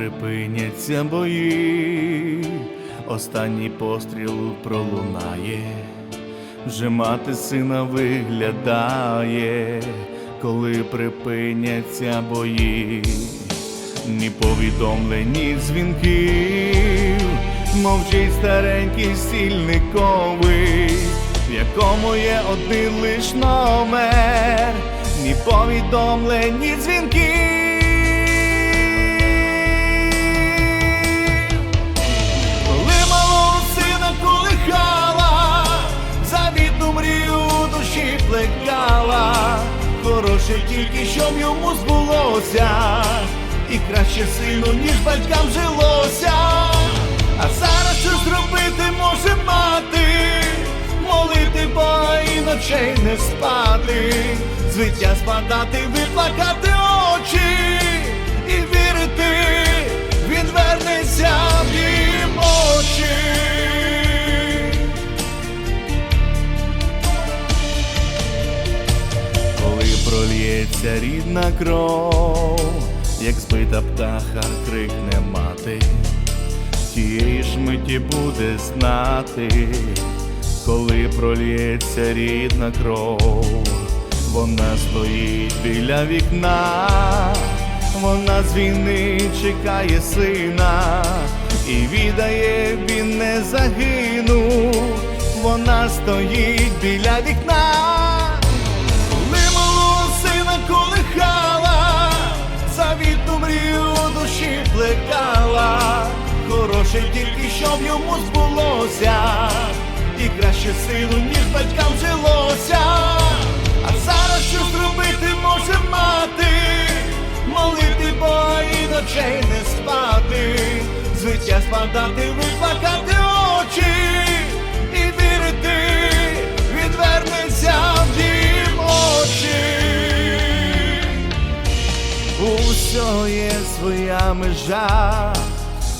припиняться бої, останній постріл пролунає, вже мати сина виглядає, коли припиняться бої, ні повідомлень, ні дзвінків, мовчить старенький стільниковий, в якому є один лиш номер, ні повідомлень, ні дзвінків. Хороше тільки щоб йому збулося, і краще сину, ніж батькам жилося. А зараз що зробити може мати, молити Бога і ночей не спати, звиття спадати, виплакати прольється рідна кров, як збита птаха крикне мати, тієї ж миті буде знати, коли прольється рідна кров, вона стоїть біля вікна, вона з війни чекає сина, і відає, він не загинув, вона стоїть біля вікна. Хороше тільки щоб йому збулося, і краще сину, ніж батькам жилося. А зараз що зробити може мати, молити Бога і ночей не спати, звиття спадати, виплакати очі. І вірити, відвернеться в дім очі. Усього є своя межа,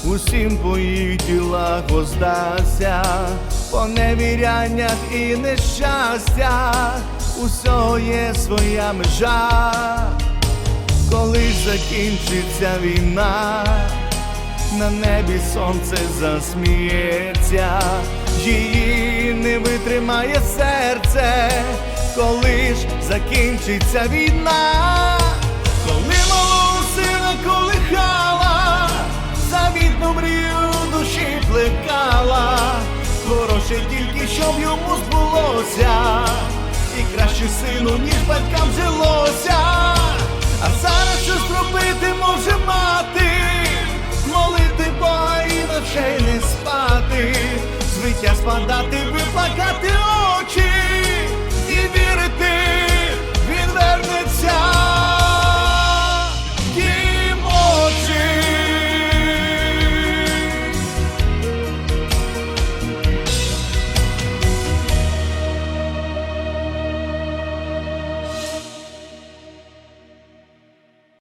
усім по їх ділах воздасться, по невіряннях і нещастях, усього є своя межа, коли закінчиться війна, на небі сонце засміється, її не витримає серце, коли ж закінчиться війна, і щоб йому збулося, і краще сину, ніж батькам жилося, а зараз щось зробити може мати, молити Бога і ночей не спати, звиття спадати, виплакати.